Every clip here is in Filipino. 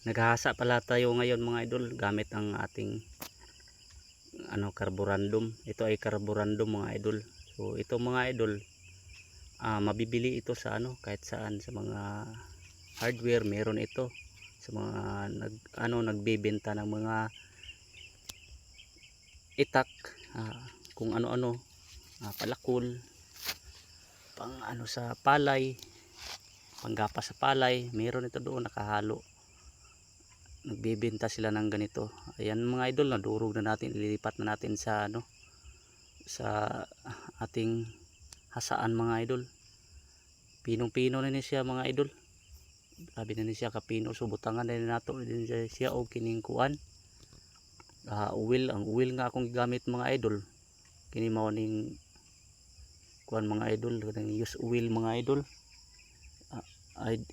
Naghahasa pala tayo ngayon mga idol gamit ang ating ano carborundum. Ito ay carborundum mga idol. So ito mga idol ah, mabibili ito sa ano kahit saan sa mga hardware meron ito sa mga nag ano nagbebenta ng mga itak ah, kung ano-ano ah, palakol pang ano sa palay panggapa sa palay meron ito doon nakahalo nagbebenta sila ng ganito. Ayan mga idol nadurog na natin ililipat na natin sa ano sa ating hasaan mga idol. Pinong pino na ni siya mga idol. Sabi na ni siya kapino so butangan na nato. Din siya, siya o kining kuan ah uwil ang uwil nga akong gamit mga idol. Kini mao ning kuan mga idol kanang use uwil mga idol. Ay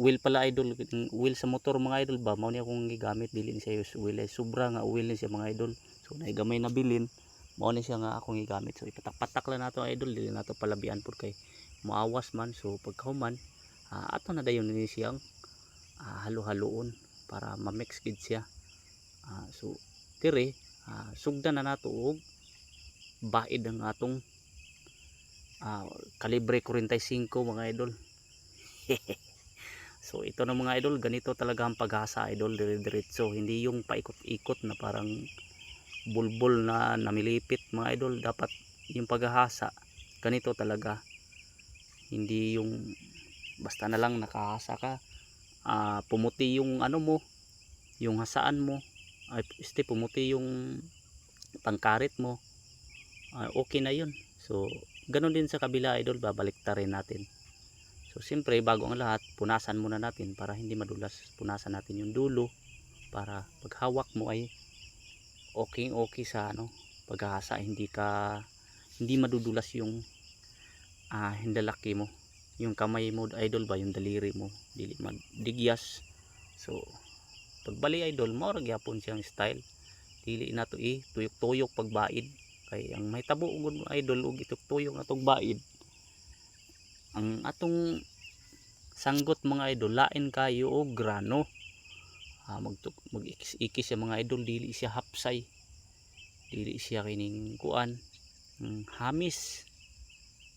wheel pala idol wheel sa motor mga idol ba? Mao ni akong gigamit dili ni siya use wheel ay sobra nga wheel ni siya mga idol. So naigamay na bilin mao ni siya nga akong gigamit. So ipatak-patak lang nato idol. Dili nato palabian pud kay muawas man. So pagkahuman uh, ato na dayon ni siyang ah, halo-haloon para ma-mix gid siya. Ah, so dire ah, sugdan na nato og baid ang atong ah, kalibre 45 mga idol So ito na mga idol, ganito talaga ang paghasa idol, dire-diretso. Hindi yung paikot-ikot na parang bulbul na namilipit mga idol. Dapat yung paghahasa, ganito talaga. Hindi yung basta na lang nakahasa ka. Ah, pumuti yung ano mo, yung hasaan mo. Ay, este, pumuti yung pangkarit mo. Ah, okay na yun. So, ganun din sa kabila idol, babalik rin natin. So siyempre bago ang lahat, punasan muna natin para hindi madulas. Punasan natin yung dulo para paghawak mo ay okay okay sa ano, paghahasa hindi ka hindi madudulas yung ah hindalaki mo. Yung kamay mo idol ba, yung daliri mo, dili magdigyas. So pagbali idol mo gyapon siyang style. Dili na to i tuyok-tuyok pagbaid kay ang may tabo idol ug ituk-tuyok na tong baid ang atong sanggot mga idol lain kayo o grano. Ah, mag, mag ikis-ikis siya mga idol dili siya hapsay. Dili siya kining kuan. Mm, hamis.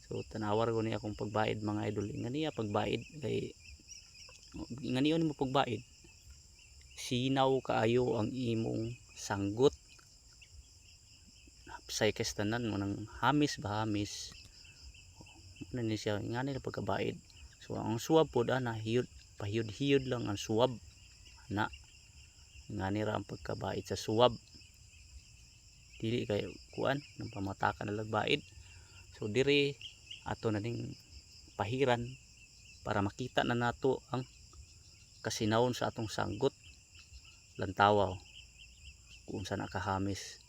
So tanawar ko niya akong pagbaid mga idol. Nga niya pagbaid kay nga niya mo pagbaid sinaw kaayo ang imong sanggot. Hapsay kastanan mo ng hamis ba hamis ano ni siya. Nga nila pagkabaid so ang suwab po ana hiyod pahiyod-hiyod lang ang suwab. Na nga nira ang pagkabaid sa suwab. Dili kay kuan nang pamatakan na lagbaid. So diri ato na ning pahiran para makita na nato ang kasinawon sa atong sanggot. Lantawaw kung saan nakahamis.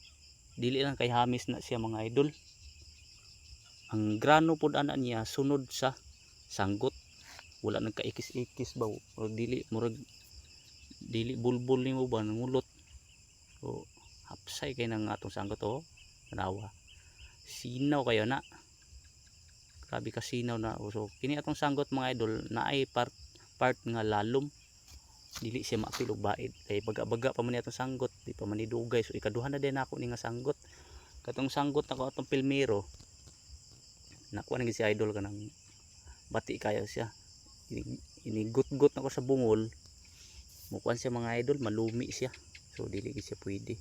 Dili lang kay hamis na siya mga idol ang grano pod ana niya sunod sa sanggot. Wala nagkaikis-ikis ba? O dili murag dili bulbul nimo ba? Nangulot. So hapsay kay nang atong sanggot o. Tanawa sinaw kayo na grabe ka sinaw na. O, so kini atong sanggot mga idol na ay part part nga lalom. Dili siya mapilog baid. Kay baga-baga pa man atong sanggot di pa man ni dugay so ikaduhan na din ako ni nga sanggot. Katong sanggot nako atong pilmero nakuha na si idol ka ng bati kaya siya. Inigut-gut na ko sa bungol. Mukuan siya mga idol malumi siya. So dili siya pwede.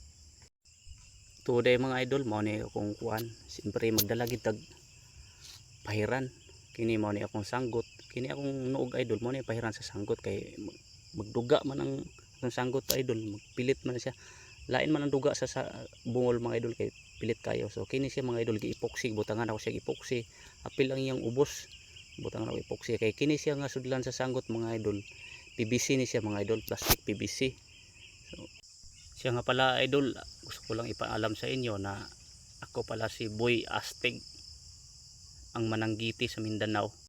Tuday mga idol mao ni akong kuan. Siyempre magdala gid tag pahiran. Kini mao ni akong sanggot. Kini akong nuog idol mao ni pahiran sa sanggot. Kay magduga man ang, ang sanggot idol. Magpilit man siya. Lain man ang duga sa, sa bungol mga idol kay pilit kayo. So kini siya mga idol gi-epoxy. Butangan ako siya gi-epoxy. Apil lang iyang ubos. Butangan ako epoxy kay kini siya nga sudlan sa sanggot mga idol. PVC ni siya mga idol. Plastic PVC so siya nga pala idol gusto ko lang ipaalam sa inyo na ako pala si Boy Astig ang mananggiti sa Mindanao